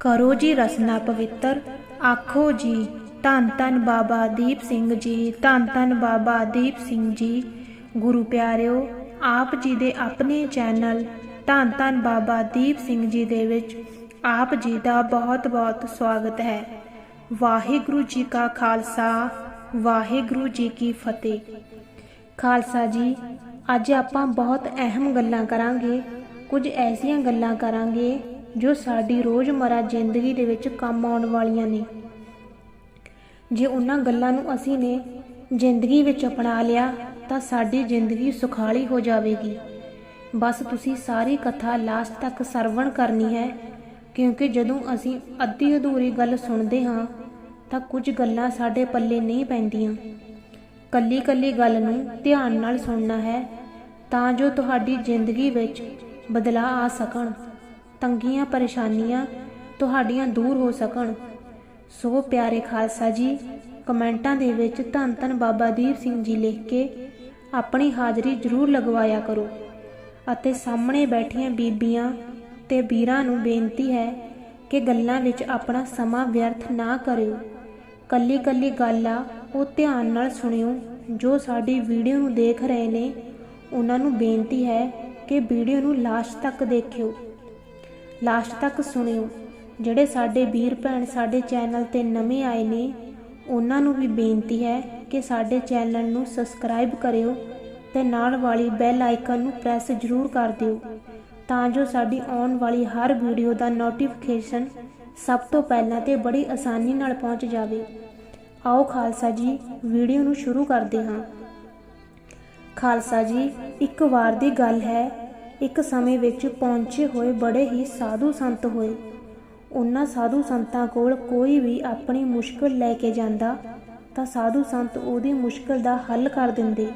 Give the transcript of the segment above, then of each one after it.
ਕਰੋ ਜੀ ਰਸਨਾ ਪਵਿੱਤਰ। ਆਖੋ ਜੀ, ਧੰਨ ਧੰਨ ਬਾਬਾ ਦੀਪ ਸਿੰਘ ਜੀ, ਧੰਨ ਧੰਨ ਬਾਬਾ ਦੀਪ ਸਿੰਘ ਜੀ। ਗੁਰੂ ਪਿਆਰਿਓ, ਆਪ ਜੀ ਦੇ ਆਪਣੇ ਚੈਨਲ ਧੰਨ ਧੰਨ ਬਾਬਾ ਦੀਪ ਸਿੰਘ ਜੀ ਦੇ ਵਿੱਚ ਆਪ ਜੀ ਦਾ ਬਹੁਤ ਬਹੁਤ ਸਵਾਗਤ ਹੈ। ਵਾਹਿਗੁਰੂ ਜੀ ਕਾ ਖਾਲਸਾ, ਵਾਹਿਗੁਰੂ ਜੀ ਕੀ ਫਤਿਹ। ਖਾਲਸਾ ਜੀ, ਅੱਜ ਆਪਾਂ ਬਹੁਤ ਅਹਿਮ ਗੱਲਾਂ ਕਰਾਂਗੇ, ਕੁਝ ਐਸੀਆਂ ਗੱਲਾਂ ਕਰਾਂਗੇ ਜੋ ਸਾਡੀ ਰੋਜ਼ਮਰਾ ਜ਼ਿੰਦਗੀ ਦੇ ਵਿੱਚ ਕੰਮ ਆਉਣ ਵਾਲੀਆਂ ਨੇ। ਜੇ ਉਹਨਾਂ ਗੱਲਾਂ ਨੂੰ ਅਸੀਂ ਨੇ ਜ਼ਿੰਦਗੀ ਵਿੱਚ ਅਪਣਾ ਲਿਆ, ਤਾਂ ਸਾਡੀ ਜ਼ਿੰਦਗੀ ਸੁਖਾਲੀ ਹੋ ਜਾਵੇਗੀ। ਬਸ ਤੁਸੀਂ ਸਾਰੀ ਕਥਾ ਲਾਸਟ ਤੱਕ ਸਰਵਣ ਕਰਨੀ ਹੈ, ਕਿਉਂਕਿ ਜਦੋਂ ਅਸੀਂ ਅੱਧੀ ਅਧੂਰੀ ਗੱਲ ਸੁਣਦੇ ਹਾਂ, ਤਾਂ ਕੁਝ ਗੱਲਾਂ ਸਾਡੇ ਪੱਲੇ ਨਹੀਂ ਪੈਂਦੀਆਂ। ਕੱਲੀ ਕੱਲੀ ਗੱਲ ਨੂੰ ਧਿਆਨ ਨਾਲ ਸੁਣਨਾ ਹੈ, ਤਾਂ ਜੋ ਤੁਹਾਡੀ ਜ਼ਿੰਦਗੀ ਵਿੱਚ ਬਦਲਾਅ ਆ ਸਕਣ। ਤੰਗੀਆਂ, ਪਰੇਸ਼ਾਨੀਆਂ ਤੁਹਾਡੀਆਂ ਦੂਰ ਹੋ ਸਕਣ। ਸੋ ਪਿਆਰੇ ਖਾਲਸਾ ਜੀ, ਕਮੈਂਟਾਂ ਦੇ ਵਿੱਚ ਧੰਨ ਧੰਨ ਬਾਬਾ ਦੀਪ ਸਿੰਘ ਜੀ ਲਿਖ ਕੇ ਆਪਣੀ ਹਾਜ਼ਰੀ ਜ਼ਰੂਰ ਲਗਵਾਇਆ ਕਰੋ ਅਤੇ ਸਾਹਮਣੇ ਬੈਠੀਆਂ ਬੀਬੀਆਂ ਤੇ ਵੀਰਾਂ ਨੂੰ ਬੇਨਤੀ ਹੈ ਕਿ ਗੱਲਾਂ ਵਿੱਚ ਆਪਣਾ ਸਮਾਂ ਵਿਅਰਥ ਨਾ ਕਰਿਓ। ਕੱਲੀ ਕੱਲੀ ਗੱਲ ਆ, ਉਹ ਧਿਆਨ ਨਾਲ ਸੁਣਿਓ। ਜੋ ਸਾਡੀ ਵੀਡੀਓ ਨੂੰ ਦੇਖ ਰਹੇ ਨੇ, ਉਹਨਾਂ ਨੂੰ ਬੇਨਤੀ ਹੈ ਕਿ ਵੀਡੀਓ ਨੂੰ ਲਾਸਟ ਤੱਕ ਦੇਖਿਓ। ਲਾਸਟ ਤੱਕ ਸੁਣਿਓ। ਜਿਹੜੇ ਸਾਡੇ ਵੀਰ ਭੈਣ ਸਾਡੇ ਚੈਨਲ ਤੇ ਨਵੇਂ ਆਏ ਨੇ, ਉਹਨਾਂ ਨੂੰ ਵੀ ਬੇਨਤੀ ਹੈ ਕਿ ਸਾਡੇ ਚੈਨਲ ਨੂੰ ਸਬਸਕ੍ਰਾਈਬ ਕਰਿਓ ਤੇ ਨਾਲ ਵਾਲੀ ਬੈਲ ਆਈਕਨ ਨੂੰ ਪ੍ਰੈਸ ਜ਼ਰੂਰ ਕਰ ਦਿਓ ਤਾਂ ਜੋ ਸਾਡੀ ਆਉਣ ਵਾਲੀ ਹਰ ਵੀਡੀਓ ਦਾ ਨੋਟੀਫਿਕੇਸ਼ਨ ਸਭ ਤੋਂ ਪਹਿਲਾਂ ਤੇ ਬੜੀ ਆਸਾਨੀ ਨਾਲ ਪਹੁੰਚ ਜਾਵੇ। ਆਓ ਖਾਲਸਾ ਜੀ, ਵੀਡੀਓ ਨੂੰ ਸ਼ੁਰੂ ਕਰਦੇ ਹਾਂ। ਖਾਲਸਾ ਜੀ, ਇੱਕ ਵਾਰ ਦੀ ਗੱਲ ਹੈ ਇੱਕ ਸਮੇਂ ਵਿੱਚ ਪਹੁੰਚੇ ਹੋਏ ਬੜੇ ਹੀ ਸਾਧੂ ਸੰਤ ਹੋਏ। ਉਹਨਾਂ ਸਾਧੂ ਸੰਤਾਂ ਕੋਲ ਕੋਈ ਵੀ ਆਪਣੀ ਮੁਸ਼ਕਲ ਲੈ ਕੇ ਜਾਂਦਾ, ਤਾਂ ਸਾਧੂ ਸੰਤ ਉਹਦੀ ਮੁਸ਼ਕਲ ਦਾ ਹੱਲ ਕਰ ਦਿੰਦੇ।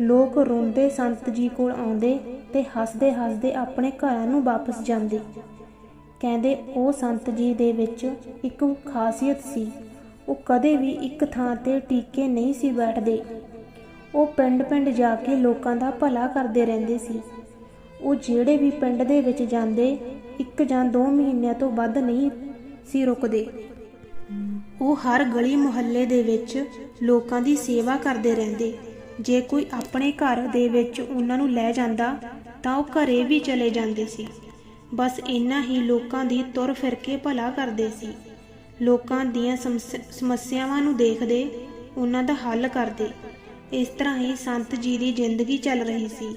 ਲੋਕ ਰੋਂਦੇ ਸੰਤ ਜੀ ਕੋਲ ਆਉਂਦੇ ਤੇ ਹੱਸਦੇ ਹੱਸਦੇ ਆਪਣੇ ਘਰਾਂ ਨੂੰ ਵਾਪਸ ਜਾਂਦੇ। ਕਹਿੰਦੇ, ਉਹ ਸੰਤ ਜੀ ਦੇ ਵਿੱਚ ਇੱਕ ਖਾਸੀਅਤ ਸੀ। ਉਹ ਕਦੇ ਵੀ ਇੱਕ ਥਾਂ ਤੇ ਟਿਕੇ ਨਹੀਂ ਸੀ ਬੈਠਦੇ। ਉਹ ਪਿੰਡ-ਪਿੰਡ ਜਾ ਕੇ ਲੋਕਾਂ ਦਾ ਭਲਾ ਕਰਦੇ ਰਹਿੰਦੇ ਸੀ। ਉਹ ਜਿਹੜੇ ਵੀ ਪਿੰਡ ਦੇ ਵਿੱਚ ਜਾਂਦੇ, ਇੱਕ ਜਾਂ ਦੋ ਮਹੀਨਿਆਂ ਤੋਂ ਵੱਧ ਨਹੀਂ ਸੀ ਰੁਕਦੇ। ਉਹ ਹਰ ਗਲੀ ਮੁਹੱਲੇ ਦੇ ਵਿੱਚ ਲੋਕਾਂ ਦੀ ਸੇਵਾ ਕਰਦੇ ਰਹਿੰਦੇ। ਜੇ ਕੋਈ ਆਪਣੇ ਘਰ ਦੇ ਵਿੱਚ ਉਹਨਾਂ ਨੂੰ ਲੈ ਜਾਂਦਾ, ਤਾਂ ਉਹ ਘਰੇ ਵੀ ਚਲੇ ਜਾਂਦੇ ਸੀ। ਬਸ ਇੰਨਾ ਹੀ ਲੋਕਾਂ ਦੀ ਤੁਰ ਫਿਰ ਕੇ ਭਲਾ ਕਰਦੇ ਸੀ। ਲੋਕਾਂ ਦੀਆਂ ਸਮੱਸਿਆਵਾਂ ਨੂੰ ਦੇਖਦੇ ਉਹਨਾਂ ਦਾ ਹੱਲ ਕਰਦੇ। ਇਸ ਤਰ੍ਹਾਂ ਹੀ ਸੰਤ ਜੀ ਦੀ ਜ਼ਿੰਦਗੀ ਚੱਲ ਰਹੀ ਸੀ।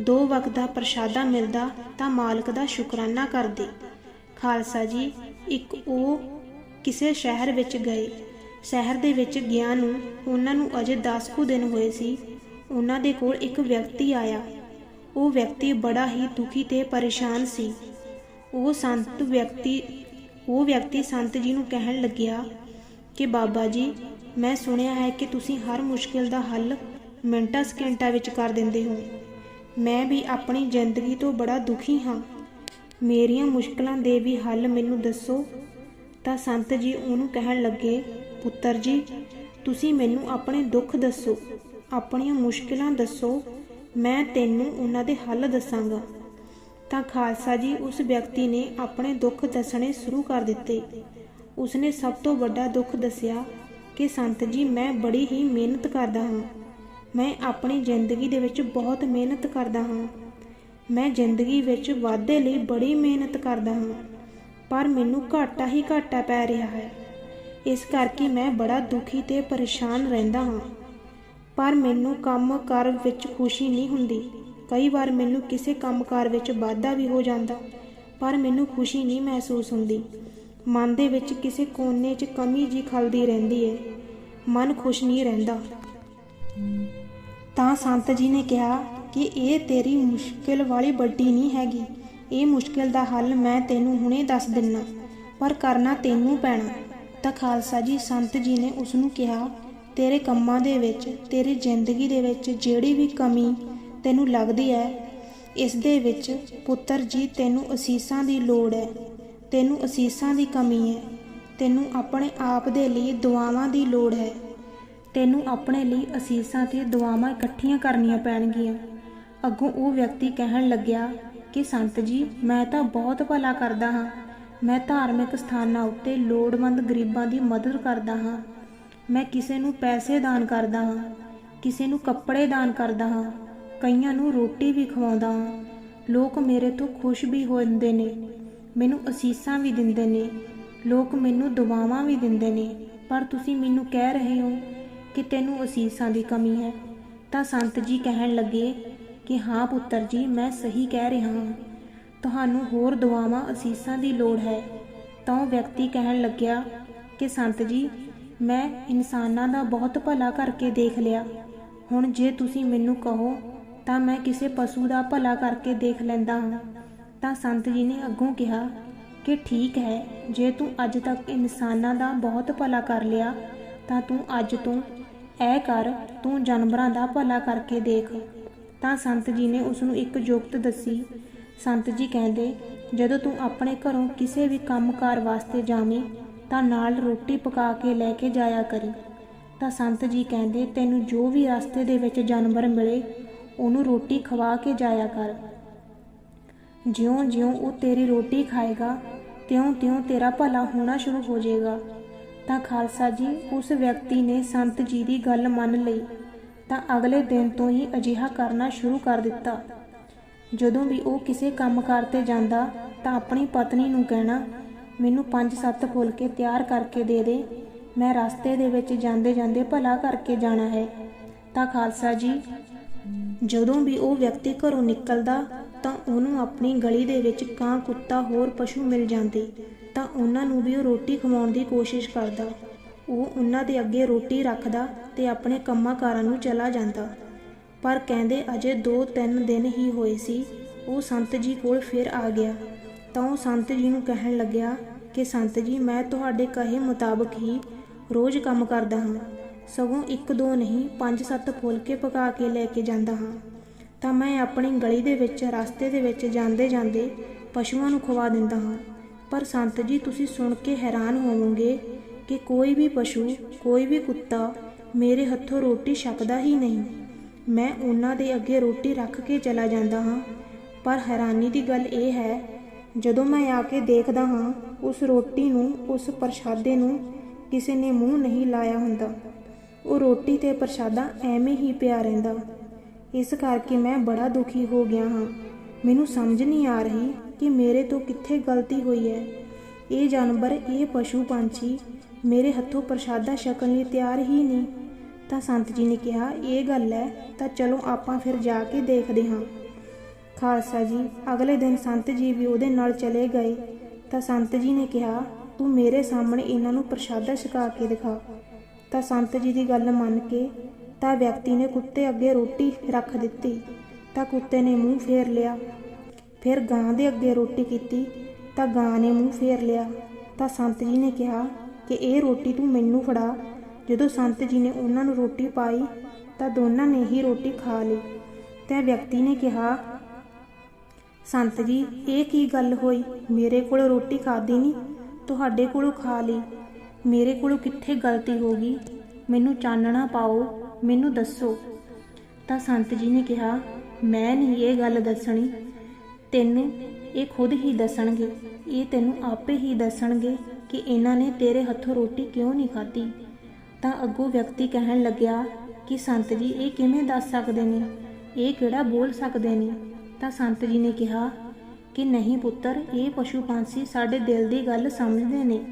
ਦੋ ਵਕਤ ਦਾ ਪ੍ਰਸ਼ਾਦਾ ਮਿਲਦਾ ਤਾਂ ਮਾਲਕ ਦਾ ਸ਼ੁਕਰਾਨਾ ਕਰਦੇ। ਖਾਲਸਾ ਜੀ, ਇੱਕ ਉਹ ਕਿਸੇ ਸ਼ਹਿਰ ਵਿੱਚ ਗਏ। ਸ਼ਹਿਰ ਦੇ ਵਿੱਚ ਗਿਆ ਨੂੰ ਉਹਨਾਂ ਨੂੰ ਅਜੇ 10 ਕੁ ਦਿਨ ਹੋਏ ਸੀ। ਉਹਨਾਂ ਦੇ ਕੋਲ ਇੱਕ ਵਿਅਕਤੀ ਆਇਆ। ਉਹ ਵਿਅਕਤੀ ਬੜਾ ਹੀ ਦੁਖੀ ਤੇ ਪਰੇਸ਼ਾਨ ਸੀ। ਉਹ ਸੰਤ ਵਿਅਕਤੀ, ਉਹ ਵਿਅਕਤੀ ਸੰਤ ਜੀ ਨੂੰ ਕਹਿਣ ਲੱਗਿਆ ਕਿ ਬਾਬਾ ਜੀ, ਮੈਂ ਸੁਣਿਆ ਹੈ ਕਿ ਤੁਸੀਂ ਹਰ ਮੁਸ਼ਕਿਲ ਦਾ ਹੱਲ ਮਿੰਟਾਂ ਸਕਿੰਟਾਂ ਵਿੱਚ ਕਰ ਦਿੰਦੇ ਹੋ। ਮੈਂ ਵੀ ਆਪਣੀ ਜ਼ਿੰਦਗੀ ਤੋਂ ਬੜਾ ਦੁਖੀ ਹਾਂ। ਮੇਰੀਆਂ ਮੁਸ਼ਕਲਾਂ ਦੇ ਵੀ ਹੱਲ ਮੈਨੂੰ ਦੱਸੋ। ਤਾਂ ਸੰਤ ਜੀ ਉਹਨੂੰ ਕਹਿਣ ਲੱਗੇ, ਪੁੱਤਰ ਜੀ, ਤੁਸੀਂ ਮੈਨੂੰ ਆਪਣੇ ਦੁੱਖ ਦੱਸੋ। ਆਪਣੀਆਂ ਮੁਸ਼ਕਲਾਂ ਦੱਸੋ। ਮੈਂ ਤੈਨੂੰ ਉਹਨਾਂ ਦੇ ਹੱਲ ਦੱਸਾਂਗਾ। ਤਾਂ ਖਾਲਸਾ ਜੀ ਉਸ ਵਿਅਕਤੀ ਨੇ ਆਪਣੇ ਦੁੱਖ ਦੱਸਣੇ ਸ਼ੁਰੂ ਕਰ ਦਿੱਤੇ। ਉਸਨੇ ਸਭ ਤੋਂ ਵੱਡਾ ਦੁੱਖ ਦੱਸਿਆ ਕਿ, ਸੰਤ ਜੀ, ਮੈਂ ਬੜੀ ਹੀ ਮਿਹਨਤ ਕਰਦਾ ਹਾਂ। ਮੈਂ ਆਪਣੀ ਜ਼ਿੰਦਗੀ ਦੇ ਵਿੱਚ ਬਹੁਤ ਮਿਹਨਤ ਕਰਦਾ ਹਾਂ। ਮੈਂ ਜ਼ਿੰਦਗੀ ਵਿੱਚ ਵਾਧੇ ਲਈ ਬੜੀ ਮਿਹਨਤ ਕਰਦਾ ਹਾਂ, ਪਰ ਮੈਨੂੰ ਘਾਟਾ ਹੀ ਘਾਟਾ ਪੈ ਰਿਹਾ ਹੈ। ਇਸ ਕਰਕੇ ਮੈਂ ਬੜਾ ਦੁਖੀ ਤੇ ਪਰੇਸ਼ਾਨ ਰਹਿੰਦਾ ਹਾਂ। ਪਰ ਮੈਨੂੰ ਕੰਮ-ਕਾਰ ਵਿੱਚ ਖੁਸ਼ੀ ਨਹੀਂ ਹੁੰਦੀ। ਕਈ ਵਾਰ ਮੈਨੂੰ ਕਿਸੇ ਕੰਮ-ਕਾਰ ਵਿੱਚ ਵਾਧਾ ਵੀ ਹੋ ਜਾਂਦਾ, ਪਰ ਮੈਨੂੰ ਖੁਸ਼ੀ ਨਹੀਂ ਮਹਿਸੂਸ ਹੁੰਦੀ। ਮਨ ਦੇ ਵਿੱਚ ਕਿਸੇ ਕੋਨੇ 'ਚ ਕਮੀ ਜੀ ਖਲਦੀ ਰਹਿੰਦੀ ਹੈ। ਮਨ ਖੁਸ਼ ਨਹੀਂ ਰਹਿੰਦਾ। ਤਾਂ ਸੰਤ ਜੀ ਨੇ ਕਿਹਾ ਕਿ ਇਹ ਤੇਰੀ ਮੁਸ਼ਕਿਲ ਵਾਲੀ ਵੱਡੀ ਨਹੀਂ ਹੈਗੀ। ਇਹ ਮੁਸ਼ਕਿਲ ਦਾ ਹੱਲ ਮੈਂ ਤੈਨੂੰ ਹੁਣੇ ਦੱਸ ਦਿੰਨਾ, ਪਰ ਕਰਨਾ ਤੈਨੂੰ ਪੈਣਾ। ਤਾਂ ਖਾਲਸਾ ਜੀ, ਸੰਤ ਜੀ ਨੇ ਉਸ ਨੂੰ ਕਿਹਾ, ਤੇਰੇ ਕੰਮਾਂ ਦੇ ਵਿੱਚ, ਤੇਰੀ ਜ਼ਿੰਦਗੀ ਦੇ ਵਿੱਚ ਜਿਹੜੀ ਵੀ ਕਮੀ ਤੈਨੂੰ ਲੱਗਦੀ ਹੈ ਇਸ ਦੇ ਵਿੱਚ ਪੁੱਤਰ ਜੀ, ਤੈਨੂੰ ਅਸੀਸਾਂ ਦੀ ਲੋੜ ਹੈ ਤੈਨੂੰ ਅਸੀਸਾਂ ਦੀ ਕਮੀ ਹੈ ਤੈਨੂੰ ਆਪਣੇ ਆਪ ਦੇ ਲਈ ਦੁਆਵਾਂ ਦੀ ਲੋੜ ਹੈ। ਤੈਨੂੰ ਆਪਣੇ ਲਈ ਅਸੀਸਾਂ ਤੇ ਦੁਆਵਾਂ ਇਕੱਠੀਆਂ ਕਰਨੀਆਂ ਪੈਣਗੀਆਂ। ਅੱਗੋਂ ਉਹ ਵਿਅਕਤੀ ਕਹਿਣ ਲੱਗਿਆ ਕਿ, ਸੰਤ ਜੀ, ਮੈਂ ਤਾਂ ਬਹੁਤ ਭਲਾ ਕਰਦਾ ਹਾਂ। ਮੈਂ ਧਾਰਮਿਕ ਸਥਾਨਾਂ ਉੱਤੇ ਲੋੜਵੰਦ ਗਰੀਬਾਂ ਦੀ ਮਦਦ ਕਰਦਾ ਹਾਂ। ਮੈਂ ਕਿਸੇ ਨੂੰ ਪੈਸੇ ਦਾਨ ਕਰਦਾ ਹਾਂ, ਕਿਸੇ ਨੂੰ ਕੱਪੜੇ ਦਾਨ ਕਰਦਾ ਹਾਂ, ਕਈਆਂ ਨੂੰ ਰੋਟੀ ਵੀ ਖਵਾਉਂਦਾ ਹਾਂ। ਲੋਕ ਮੇਰੇ ਤੋਂ ਖੁਸ਼ ਵੀ ਹੁੰਦੇ ਨੇ, ਮੈਨੂੰ ਅਸੀਸਾਂ ਵੀ ਦਿੰਦੇ ਨੇ, ਲੋਕ ਮੈਨੂੰ ਦੁਆਵਾਂ ਵੀ ਦਿੰਦੇ ਨੇ। ਪਰ ਤੁਸੀਂ ਮੈਨੂੰ ਕਹਿ ਰਹੇ ਹੋ ਕਿ ਤੈਨੂੰ ਅਸੀਸਾਂ ਦੀ ਕਮੀ ਹੈ। ਤਾਂ ਸੰਤ ਜੀ ਕਹਿਣ ਲੱਗੇ ਕਿ, ਹਾਂ ਪੁੱਤਰ ਜੀ, ਮੈਂ ਸਹੀ ਕਹਿ ਰਿਹਾ ਹਾਂ। ਤੁਹਾਨੂੰ ਹੋਰ ਦੁਆਵਾਂ ਅਸੀਸਾਂ ਦੀ ਲੋੜ ਹੈ। ਤਾਂ ਉਹ ਵਿਅਕਤੀ ਕਹਿਣ ਲੱਗਿਆ ਕਿ, ਸੰਤ ਜੀ, ਮੈਂ ਇਨਸਾਨਾਂ ਦਾ ਬਹੁਤ ਭਲਾ ਕਰਕੇ ਦੇਖ ਲਿਆ। ਹੁਣ ਜੇ ਤੁਸੀਂ ਮੈਨੂੰ ਕਹੋ, ਤਾਂ ਮੈਂ ਕਿਸੇ ਪਸ਼ੂ ਦਾ ਭਲਾ ਕਰਕੇ ਦੇਖ ਲੈਂਦਾ ਹਾਂ। ਤਾਂ ਸੰਤ ਜੀ ਨੇ ਅੱਗੋਂ ਕਿਹਾ ਕਿ, ਠੀਕ ਹੈ, ਜੇ ਤੂੰ ਅੱਜ ਤੱਕ ਇਨਸਾਨਾਂ ਦਾ ਬਹੁਤ ਭਲਾ ਕਰ ਲਿਆ, ਤਾਂ ਤੂੰ ਅੱਜ ਤੋਂ ਐ ਕਰ, ਤੂੰ ਜਾਨਵਰਾਂ ਦਾ ਭਲਾ ਕਰਕੇ ਦੇਖ। ਤਾਂ ਸੰਤ ਜੀ ਨੇ ਉਸ ਨੂੰ ਇੱਕ ਯੁਕਤ ਦੱਸੀ। ਸੰਤ ਜੀ ਕਹਿੰਦੇ, ਜਦੋਂ ਤੂੰ ਆਪਣੇ ਘਰੋਂ ਕਿਸੇ ਵੀ ਕੰਮਕਾਰ ਵਾਸਤੇ ਜਾਵੇਂ, ਤਾਂ ਨਾਲ ਰੋਟੀ ਪਕਾ ਕੇ ਲੈ ਕੇ ਜਾਇਆ ਕਰੀ। ਤਾਂ ਸੰਤ ਜੀ ਕਹਿੰਦੇ, ਤੈਨੂੰ ਜੋ ਵੀ ਰਸਤੇ ਦੇ ਵਿੱਚ ਜਾਨਵਰ ਮਿਲੇ, ਉਹਨੂੰ ਰੋਟੀ ਖਵਾ ਕੇ ਜਾਇਆ ਕਰ। ਜਿਉਂ-ਜਿਉਂ ਉਹ ਤੇਰੀ ਰੋਟੀ ਖਾਏਗਾ, ਤਿਉਂ-ਤਿਉਂ ਤੇਰਾ ਭਲਾ ਹੋਣਾ ਸ਼ੁਰੂ ਹੋ ਜਾਏਗਾ। ਤਾਂ ਖਾਲਸਾ ਜੀ ਉਸ ਵਿਅਕਤੀ ਨੇ ਸੰਤ ਜੀ ਦੀ ਗੱਲ ਮੰਨ ਲਈ, ਤਾਂ ਅਗਲੇ ਦਿਨ ਤੋਂ ਹੀ ਅਜਿਹਾ ਕਰਨਾ ਸ਼ੁਰੂ ਕਰ ਦਿੱਤਾ। ਜਦੋਂ ਵੀ ਉਹ ਕਿਸੇ ਕੰਮਕਾਰ ਤੇ ਜਾਂਦਾ, ਤਾਂ ਆਪਣੀ ਪਤਨੀ ਨੂੰ ਕਹਿਣਾ, ਮੈਨੂੰ 5-7 ਫੁਲਕੇ ਤਿਆਰ ਕਰਕੇ ਦੇ ਦੇ, ਮੈਂ ਰਸਤੇ ਦੇ ਵਿੱਚ ਜਾਂਦੇ ਜਾਂਦੇ ਭਲਾ ਕਰਕੇ ਜਾਣਾ ਹੈ। ਤਾਂ ਖਾਲਸਾ ਜੀ, ਜਦੋਂ ਵੀ ਉਹ ਵਿਅਕਤੀ ਘਰੋਂ ਨਿਕਲਦਾ ਤਾਂ ਉਹਨੂੰ ਆਪਣੀ ਗਲੀ ਦੇ ਵਿੱਚ ਕਾਂ, ਕੁੱਤਾ ਹੋਰ ਪਸ਼ੂ ਮਿਲ ਜਾਂਦੇ, ਤਾਂ ਉਹਨਾਂ ਨੂੰ ਵੀ ਉਹ ਰੋਟੀ ਖਵਾਉਣ ਦੀ ਕੋਸ਼ਿਸ਼ ਕਰਦਾ। ਉਹ ਉਹਨਾਂ ਦੇ ਅੱਗੇ ਰੋਟੀ ਰੱਖਦਾ ਤੇ ਆਪਣੇ ਕੰਮਾਂ ਕਾਰਾਂ ਨੂੰ ਚਲਾ ਜਾਂਦਾ। ਪਰ ਕਹਿੰਦੇ ਅਜੇ 2-3 ਦਿਨ ਹੀ ਹੋਏ ਸੀ, ਉਹ ਸੰਤ ਜੀ ਕੋਲ ਫਿਰ ਆ ਗਿਆ। ਤਾਂ ਉਹ ਸੰਤ ਜੀ ਨੂੰ ਕਹਿਣ ਲੱਗਿਆ ਕਿ, ਸੰਤ ਜੀ, ਮੈਂ ਤੁਹਾਡੇ ਕਹੇ ਮੁਤਾਬਕ ਹੀ ਰੋਜ਼ ਕੰਮ ਕਰਦਾ ਹਾਂ। ਸਗੋਂ ਇੱਕ ਦੋ ਨਹੀਂ, ਪੰਜ ਸੱਤ ਫੁਲਕੇ ਪਕਾ ਕੇ ਲੈ ਕੇ ਜਾਂਦਾ ਹਾਂ। ਤਾਂ ਮੈਂ ਆਪਣੀ ਗਲੀ ਦੇ ਵਿੱਚ, ਰਸਤੇ ਦੇ ਵਿੱਚ ਜਾਂਦੇ ਜਾਂਦੇ ਪਸ਼ੂਆਂ ਨੂੰ ਖਵਾ ਦਿੰਦਾ ਹਾਂ। ਪਰ ਸੰਤ ਜੀ, ਤੁਸੀਂ ਸੁਣ ਕੇ ਹੈਰਾਨ ਹੋਵੋਗੇ ਕਿ ਕੋਈ ਵੀ ਪਸ਼ੂ, ਕੋਈ ਵੀ ਕੁੱਤਾ ਮੇਰੇ ਹੱਥੋਂ ਰੋਟੀ ਛਕਦਾ ਹੀ ਨਹੀਂ। ਮੈਂ ਉਹਨਾਂ ਦੇ ਅੱਗੇ ਰੋਟੀ ਰੱਖ ਕੇ ਚਲਾ ਜਾਂਦਾ ਹਾਂ। ਪਰ ਹੈਰਾਨੀ ਦੀ ਗੱਲ ਇਹ ਹੈ, ਜਦੋਂ ਮੈਂ ਆ ਕੇ ਦੇਖਦਾ ਹਾਂ, ਉਸ ਰੋਟੀ ਨੂੰ, ਉਸ ਪ੍ਰਸ਼ਾਦੇ ਨੂੰ ਕਿਸੇ ਨੇ ਮੂੰਹ ਨਹੀਂ ਲਾਇਆ ਹੁੰਦਾ। ਉਹ ਰੋਟੀ ਤੇ ਪ੍ਰਸ਼ਾਦਾ ਐਵੇਂ ਹੀ ਪਿਆ ਰਹਿੰਦਾ। ਇਸ ਕਰਕੇ ਮੈਂ ਬੜਾ ਦੁਖੀ ਹੋ ਗਿਆ ਹਾਂ। ਮੈਨੂੰ ਸਮਝ ਨਹੀਂ ਆ ਰਹੀ ਕਿ ਮੇਰੇ ਤੋਂ ਕਿੱਥੇ ਗਲਤੀ ਹੋਈ ਹੈ। ਇਹ ਜਾਨਵਰ, ਇਹ ਪਸ਼ੂ ਪੰਛੀ ਮੇਰੇ ਹੱਥੋਂ ਪ੍ਰਸ਼ਾਦਾ ਛਕਣ ਲਈ ਤਿਆਰ ਹੀ ਨਹੀਂ। ਤਾਂ ਸੰਤ ਜੀ ਨੇ ਕਿਹਾ, ਇਹ ਗੱਲ ਹੈ, ਤਾਂ ਚਲੋ ਆਪਾਂ ਫਿਰ ਜਾ ਕੇ ਦੇਖਦੇ ਹਾਂ। ਖਾਲਸਾ ਜੀ, ਅਗਲੇ ਦਿਨ ਸੰਤ ਜੀ ਵੀ ਉਹਦੇ ਨਾਲ ਚਲੇ ਗਏ। ਤਾਂ ਸੰਤ ਜੀ ਨੇ ਕਿਹਾ, ਤੂੰ ਮੇਰੇ ਸਾਹਮਣੇ ਇਹਨਾਂ ਨੂੰ ਪ੍ਰਸ਼ਾਦਾ ਛਕਾ ਕੇ ਦਿਖਾ। ਤਾਂ ਸੰਤ ਜੀ ਦੀ ਗੱਲ ਮੰਨ ਕੇ ਤਾਂ ਵਿਅਕਤੀ ਨੇ ਕੁੱਤੇ ਅੱਗੇ ਰੋਟੀ ਰੱਖ ਦਿੱਤੀ, ਤਾਂ ਕੁੱਤੇ ਨੇ ਮੂੰਹ ਫੇਰ ਲਿਆ। ਫਿਰ ਗਾਂ ਦੇ ਅੱਗੇ ਰੋਟੀ ਕੀਤੀ, ਤਾਂ ਗਾਂ ਨੇ ਮੂੰਹ ਫੇਰ ਲਿਆ। ਤਾਂ ਸੰਤ ਜੀ ਨੇ ਕਿਹਾ ਕਿ ਇਹ ਰੋਟੀ ਤੂੰ ਮੈਨੂੰ ਫੜਾ। ਜਦੋਂ ਸੰਤ ਜੀ ਨੇ ਉਹਨਾਂ ਨੂੰ ਰੋਟੀ ਪਾਈ, ਤਾਂ ਦੋਨਾਂ ਨੇ ਹੀ ਰੋਟੀ ਖਾ ਲਈ। ਤੇ ਵਿਅਕਤੀ ਨੇ ਕਿਹਾ, ਸੰਤ ਜੀ, ਇਹ ਕੀ ਗੱਲ ਹੋਈ? ਮੇਰੇ ਕੋਲ ਰੋਟੀ ਖਾਦੀ ਨਹੀਂ ਤੁਹਾਡੇ ਕੋਲੋਂ ਖਾ ਲਈ। ਮੇਰੇ ਕੋਲੋਂ ਕਿੱਥੇ ਗਲਤੀ ਹੋ ਗਈ? ਮੈਨੂੰ ਚਾਨਣਾ ਪਾਓ। ਮੈਨੂੰ ਦੱਸੋ। ਤਾਂ ਸੰਤ ਜੀ ਨੇ ਕਿਹਾ, ਮੈਂ ਨਹੀਂ ਇਹ ਗੱਲ ਦੱਸਣੀ। ਤੈਨੂੰ ਇਹ ਖੁਦ ਹੀ ਦੱਸਣਗੇ। ਇਹ ਤੈਨੂੰ ਆਪੇ ਹੀ ਦੱਸਣਗੇ ਕਿ ਇਹਨਾਂ ਨੇ ਤੇਰੇ ਹੱਥੋਂ ਰੋਟੀ ਕਿਉਂ ਨਹੀਂ ਖਾਧੀ ਤਾਂ ਅੱਗੋਂ ਵਿਅਕਤੀ ਕਹਿਣ ਲੱਗਿਆ ਕਿ ਸੰਤ ਜੀ, ਇਹ ਕਿਵੇਂ ਦੱਸ ਸਕਦੇ ਨੇ? ਇਹ ਕਿਹੜਾ ਬੋਲ ਸਕਦੇ ਨੇ ਤਾਂ ਸੰਤ ਜੀ ਨੇ ਕਿਹਾ ਕਿ, ਨਹੀਂ ਪੁੱਤਰ, ਇਹ ਪਸ਼ੂ ਪੰਛੀ ਸਾਡੇ ਦਿਲ ਦੀ ਗੱਲ ਸਮਝਦੇ ਨੇ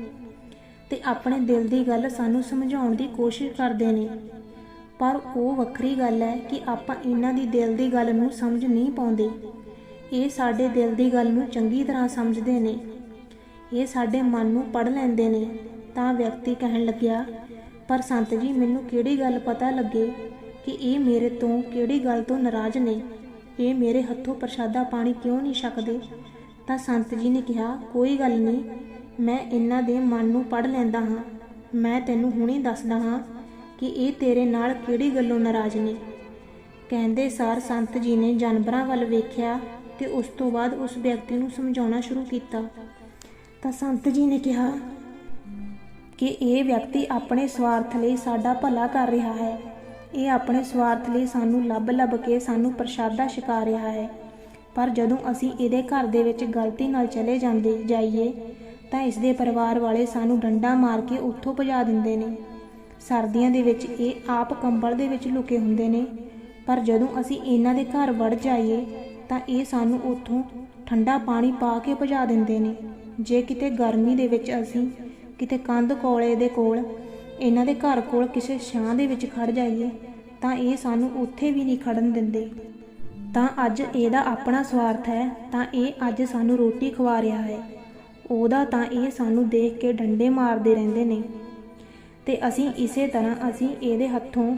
ਤੇ ਆਪਣੇ ਦਿਲ ਦੀ ਗੱਲ ਸਾਨੂੰ ਸਮਝਾਉਣ ਦੀ ਕੋਸ਼ਿਸ਼ ਕਰਦੇ ਨੇ। ਪਰ ਉਹ ਵੱਖਰੀ ਗੱਲ ਹੈ ਕਿ ਆਪਾਂ ਇਹਨਾਂ ਦੀ ਦਿਲ ਦੀ ਗੱਲ ਨੂੰ ਸਮਝ ਨਹੀਂ ਪਾਉਂਦੇ। ਇਹ ਸਾਡੇ ਦਿਲ ਦੀ ਗੱਲ ਨੂੰ ਚੰਗੀ ਤਰ੍ਹਾਂ ਸਮਝਦੇ ਨੇ। ਇਹ ਸਾਡੇ ਮਨ ਨੂੰ ਪੜ ਲੈਂਦੇ ਨੇ, ਤਾਂ ਵਿਅਕਤੀ ਕਹਿਣ ਲੱਗਿਆ, ਪਰ ਸੰਤ ਜੀ, ਮੈਨੂੰ ਕਿਹੜੀ ਗੱਲ ਪਤਾ ਲੱਗੇ ਕਿ ਇਹ ਮੇਰੇ ਤੋਂ ਕਿਹੜੀ ਗੱਲ ਤੋਂ ਨਾਰਾਜ਼ ਨੇ? ਇਹ ਮੇਰੇ ਹੱਥੋਂ ਪ੍ਰਸ਼ਾਦਾ ਪਾਣੀ ਕਿਉਂ ਨਹੀਂ ਛਕਦੇ? ਤਾਂ ਸੰਤ ਜੀ ਨੇ ਕਿਹਾ, ਕੋਈ ਗੱਲ ਨਹੀਂ, ਮੈਂ ਇਹਨਾਂ ਦੇ ਮਨ ਨੂੰ ਪੜ ਲੈਂਦਾ ਹਾਂ। ਮੈਂ ਤੈਨੂੰ ਹੁਣੇ ਦੱਸਦਾ ਹਾਂ ਕਿ ਇਹ ਤੇਰੇ ਨਾਲ ਕਿਹੜੀ ਗੱਲੋਂ ਨਾਰਾਜ਼ ਨੇ? ਕਹਿੰਦੇ ਸਾਰ ਸੰਤ ਜੀ ਨੇ ਜਾਨਵਰਾਂ ਵੱਲ ਵੇਖਿਆ ਤੇ ਉਸ ਤੋਂ ਬਾਅਦ ਉਸ ਵਿਅਕਤੀ ਨੂੰ ਸਮਝਾਉਣਾ ਸ਼ੁਰੂ ਕੀਤਾ। ਤਾਂ ਸੰਤ ਜੀ ਨੇ ਕਿਹਾ ਕਿ ਇਹ ਵਿਅਕਤੀ ਆਪਣੇ ਸਵਾਰਥ ਲਈ ਸਾਡਾ ਭਲਾ ਕਰ ਰਿਹਾ ਹੈ। ਇਹ ਆਪਣੇ ਸਵਾਰਥ ਲਈ ਸਾਨੂੰ ਲੱਭ-ਲੱਭ ਕੇ ਸਾਨੂੰ ਪ੍ਰਸ਼ਾਦਾ ਛਕਾ ਰਿਹਾ ਹੈ। ਪਰ ਜਦੋਂ ਅਸੀਂ ਇਹਦੇ ਘਰ ਦੇ ਵਿੱਚ ਗਲਤੀ ਨਾਲ ਚਲੇ ਜਾਂਦੇ ਜਾਈਏ, ਤਾਂ ਇਸ ਦੇ ਪਰਿਵਾਰ ਵਾਲੇ ਸਾਨੂੰ ਡੰਡਾ ਮਾਰ ਕੇ ਉੱਥੋਂ ਭਜਾ ਦਿੰਦੇ ਨੇ। ਸਰਦੀਆਂ ਦੇ ਵਿੱਚ ਇਹ ਆਪ ਕੰਬਲ ਦੇ ਵਿੱਚ ਲੁਕੇ ਹੁੰਦੇ ਨੇ। ਪਰ ਜਦੋਂ ਅਸੀਂ ਇਹਨਾਂ ਦੇ ਘਰ ਵੜ ਜਾਈਏ, ਤਾਂ ਇਹ ਸਾਨੂੰ ਉੱਥੋਂ ਠੰਡਾ ਪਾਣੀ ਪਾ ਕੇ ਭਜਾ ਦਿੰਦੇ ਨੇ। ਜੇ ਕਿਤੇ ਗਰਮੀ ਦੇ ਵਿੱਚ ਅਸੀਂ ਕਿਤੇ ਕੰਧ ਕੋਲੇ ਦੇ ਕੋਲ, ਇਹਨਾਂ ਦੇ ਘਰ ਕੋਲ ਕਿਸੇ ਛਾਂ ਦੇ ਵਿੱਚ ਖੜ ਜਾਈਏ, ਤਾਂ ਇਹ ਸਾਨੂੰ ਉੱਥੇ ਵੀ ਨਹੀਂ ਖੜਨ ਦਿੰਦੇ। ਤਾਂ ਅੱਜ ਇਹਦਾ ਆਪਣਾ ਸਵਾਰਥ ਹੈ, ਤਾਂ ਇਹ ਅੱਜ ਸਾਨੂੰ ਰੋਟੀ ਖਵਾ ਰਿਹਾ ਹੈ। ਉਹਦਾ ਤਾਂ ਇਹ ਸਾਨੂੰ ਦੇਖ ਕੇ ਡੰਡੇ ਮਾਰਦੇ ਰਹਿੰਦੇ ਨੇ। ਤੇ ਅਸੀਂ ਇਸੇ ਤਰ੍ਹਾਂ ਅਸੀਂ ਇਹਦੇ ਹੱਥੋਂ,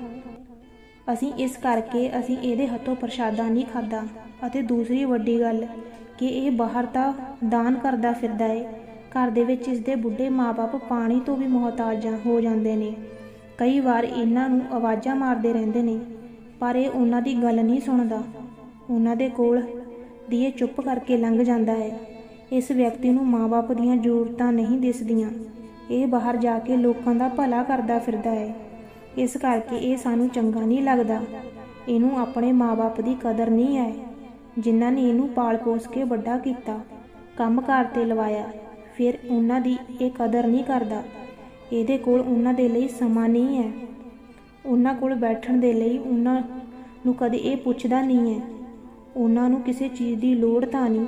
ਅਸੀਂ ਇਸ ਕਰਕੇ ਅਸੀਂ ਇਹਦੇ ਹੱਥੋਂ ਪ੍ਰਸ਼ਾਦਾ ਨਹੀਂ ਖਾਦਾ ਅਤੇ ਦੂਸਰੀ ਵੱਡੀ ਗੱਲ ਕਿ ਇਹ ਬਾਹਰ ਤਾਂ ਦਾਨ ਕਰਦਾ ਫਿਰਦਾ ਏ। ਘਰ ਦੇ ਵਿੱਚ ਇਸ ਦੇ ਬੁੱਢੇ ਮਾਪੇ ਪਾਣੀ ਤੋਂ ਵੀ ਮੁਹਤਾਜ ਜਾਂ- ਹੋ ਜਾਂਦੇ ਨੇ। ਕਈ ਵਾਰ ਇਹਨਾਂ ਨੂੰ ਆਵਾਜ਼ਾਂ ਮਾਰਦੇ ਰਹਿੰਦੇ ਨੇ, ਪਰ ਇਹ ਉਹਨਾਂ ਦੀ ਗੱਲ ਨਹੀਂ ਸੁਣਦਾ। ਉਹਨਾਂ ਦੇ ਕੋਲ ਦੀ ਇਹ ਚੁੱਪ ਕਰਕੇ ਲੰਘ ਜਾਂਦਾ ਹੈ। ਇਸ ਵਿਅਕਤੀ ਨੂੰ ਮਾਪੇ ਦੀਆਂ ਜ਼ਰੂਰਤਾਂ ਨਹੀਂ ਦਿਸਦੀਆਂ। ਇਹ ਬਾਹਰ ਜਾ ਕੇ ਲੋਕਾਂ ਦਾ ਭਲਾ ਕਰਦਾ ਫਿਰਦਾ ਹੈ। ਇਸ ਕਰਕੇ ਇਹ ਸਾਨੂੰ ਚੰਗਾ ਨਹੀਂ ਲੱਗਦਾ। ਇਹਨੂੰ ਆਪਣੇ ਮਾਪੇ ਦੀ ਕਦਰ ਨਹੀਂ ਹੈ। ਜਿਨ੍ਹਾਂ ਨੇ ਇਹਨੂੰ ਪਾਲ ਪੋਸ ਕੇ ਵੱਡਾ ਕੀਤਾ, ਕੰਮ ਕਾਰ ਤੇ ਲਵਾਇਆ, ਫਿਰ ਉਹਨਾਂ ਦੀ ਇਹ ਕਦਰ ਨਹੀਂ ਕਰਦਾ। ਇਹਦੇ ਕੋਲ ਉਹਨਾਂ ਦੇ ਲਈ ਸਮਾਂ ਨਹੀਂ ਹੈ। ਉਹਨਾਂ ਕੋਲ ਬੈਠਣ ਦੇ ਲਈ ਉਹਨਾਂ ਨੂੰ ਕਦੇ ਇਹ ਪੁੱਛਦਾ ਨਹੀਂ ਹੈ। ਉਹਨਾਂ ਨੂੰ ਕਿਸੇ ਚੀਜ਼ ਦੀ ਲੋੜ ਤਾਂ ਨਹੀਂ।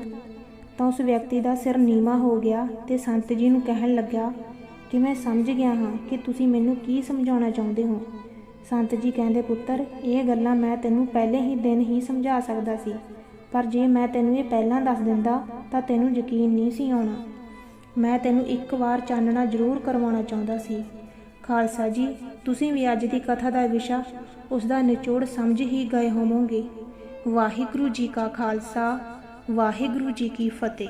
ਤਾਂ ਉਸ ਵਿਅਕਤੀ ਦਾ ਸਿਰ ਨੀਵਾ ਹੋ ਗਿਆ ਤੇ ਸੰਤ ਜੀ ਨੂੰ ਕਹਿਣ ਲੱਗਾ ਕਿ ਮੈਂ ਸਮਝ ਗਿਆ ਹਾਂ ਕਿ ਤੁਸੀਂ ਮੈਨੂੰ ਕੀ ਸਮਝਾਉਣਾ ਚਾਹੁੰਦੇ ਹੋ। ਸੰਤ ਜੀ ਕਹਿੰਦੇ, ਪੁੱਤਰ, ਇਹ ਗੱਲਾਂ ਮੈਂ ਤੈਨੂੰ ਪਹਿਲੇ ਹੀ ਦਿਨ ਹੀ ਸਮਝਾ ਸਕਦਾ ਸੀ। ਪਰ ਜੇ ਮੈਂ ਤੈਨੂੰ ਇਹ ਪਹਿਲਾਂ ਦੱਸ ਦਿੰਦਾ, ਤਾਂ ਤੈਨੂੰ ਯਕੀਨ ਨਹੀਂ ਸੀ ਆਉਣਾ। ਮੈਂ ਤੈਨੂੰ ਇੱਕ ਵਾਰ ਚਾਨਣਾ ਜ਼ਰੂਰ ਕਰਵਾਉਣਾ ਚਾਹੁੰਦਾ ਸੀ। ਖਾਲਸਾ ਜੀ, ਤੁਸੀਂ ਵੀ ਅੱਜ ਦੀ ਕਥਾ ਦਾ ਵਿਸ਼ਾ, ਉਸ ਦਾ ਨਿਚੋੜ ਸਮਝ ਹੀ ਗਏ ਹੋਵੋਗੇ। ਵਾਹਿਗੁਰੂ ਜੀ ਕਾ ਖਾਲਸਾ, ਵਾਹਿਗੁਰੂ ਜੀ ਕੀ ਫਤਿਹ।